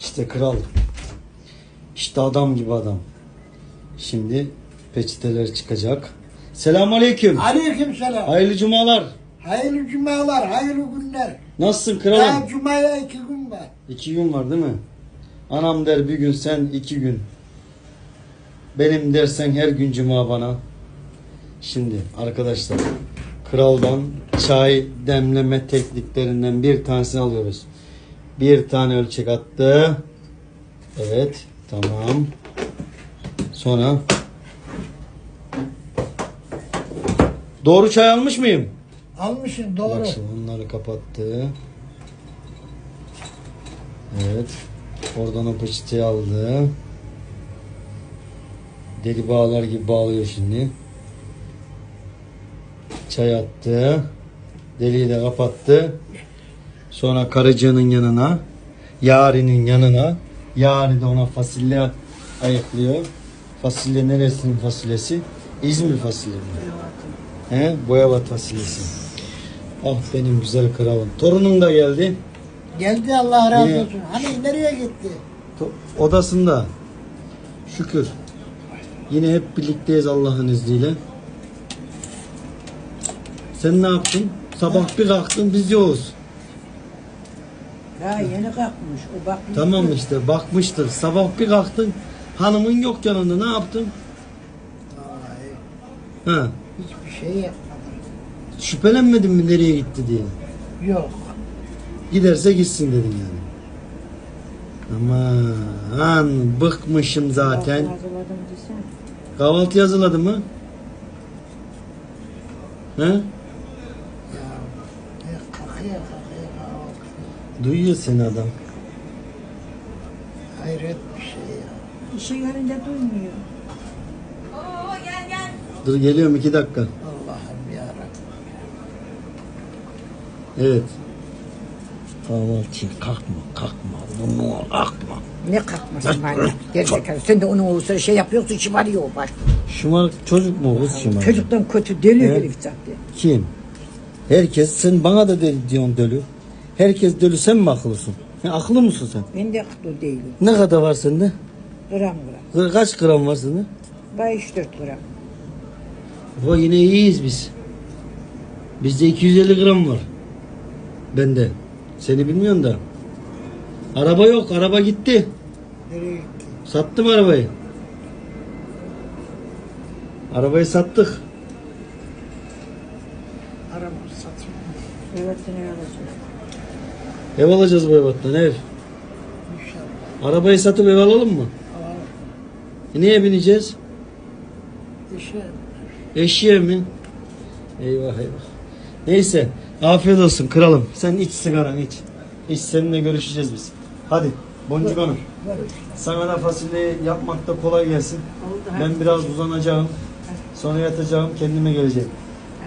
İşte kral. İşte adam gibi adam. Şimdi peçeteler çıkacak. Selamünaleyküm. Aleykümselam. Hayırlı cumalar. Hayırlı cumalar, hayırlı günler. Nasılsın Daha kralım? cumaya iki gün var. İki gün var değil mi? Anam der bir gün sen iki gün. Benim dersen her gün cuma bana. Şimdi arkadaşlar kraldan çay demleme tekniklerinden bir tanesini alıyoruz. Bir tane ölçek attı. Evet tamam. Sonra Doğru çay almış mıyım? Almışsın doğru. Bak şimdi onları kapattı. Evet. Oradan o peçeteyi aldı. Deli bağlar gibi bağlıyor şimdi. Çay attı. Deliği de kapattı. Sonra karıcığının yanına. Yarinin yanına. Yari de ona fasulye ayıklıyor. Fasulye neresinin fasulyesi? İzmir fasulyesi. He? Boyabat fasulyesi. Ah benim güzel kralım. Torunun da geldi. Geldi Allah razı Yine- olsun. Hani nereye gitti? To- Odasında. Şükür. Yine hep birlikteyiz Allah'ın izniyle. Sen ne yaptın? Sabah bir kalktın biz yoğuz. Daha yeni kalkmış. O bak. Tamam işte bakmıştır. Sabah bir kalktın hanımın yok yanında ne yaptın? Vallahi Ha, hiçbir şey yapmadım. şüphelenmedin mi nereye gitti diye. Yok. Giderse gitsin dedin yani. Aman bıkmışım zaten. Hazırladım desene. Kahvaltı yazıladı mı? He? Ya. Kalkıyor kalkıyor. Duyuyor seni adam. Hayret bir şey ya. İşe yarınca duymuyor. Dur geliyorum iki dakika. Allah'ım yarabbim. Evet. Kahvaltı kalkma kalkma. Bunu kalkma. Ne kalkmasın bana. Gerçekten sen de onun olursa şey yapıyorsun şımarıyor o baş. Şımarık çocuk mu kız şımarık? Çocuktan kötü deli Evet. herif zaten. Kim? Herkes sen bana da deli diyorsun dölü. Herkes dölü sen mi akıllısın? Ha, akıllı mısın sen? Ben de akıllı değilim. Ne kadar var sende? Gram gram. Ka- Kaç gram var sende? Ben 3-4 gram. O yine iyiyiz biz. Bizde 250 gram var. Bende. Seni bilmiyorum da. Araba yok. Araba gitti. Nereye gitti? Sattım arabayı. Arabayı sattık. Araba satıyor. Evet ne alacağız? Ev alacağız bu evattan ev. İnşallah. Arabayı satıp ev alalım mı? Alalım. E neye bineceğiz? İşe. Eşeğe mi? Eyvah eyvah. Neyse. Afiyet olsun kralım. Sen iç sigaranı iç. İç seninle görüşeceğiz biz. Hadi. Boncuk Hanım. Sana da fasulye yapmakta kolay gelsin. Ben biraz uzanacağım. Sonra yatacağım. Kendime geleceğim.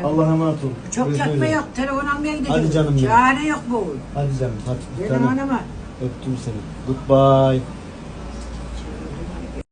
Allah'a emanet olun. Çok Görüşmek yatma üzere. yok. Telefon almaya gideceğim. Hadi canım benim. Çare yok bu. Hadi canım. Hadi. Bir Benim tane anama. öptüm seni. Goodbye.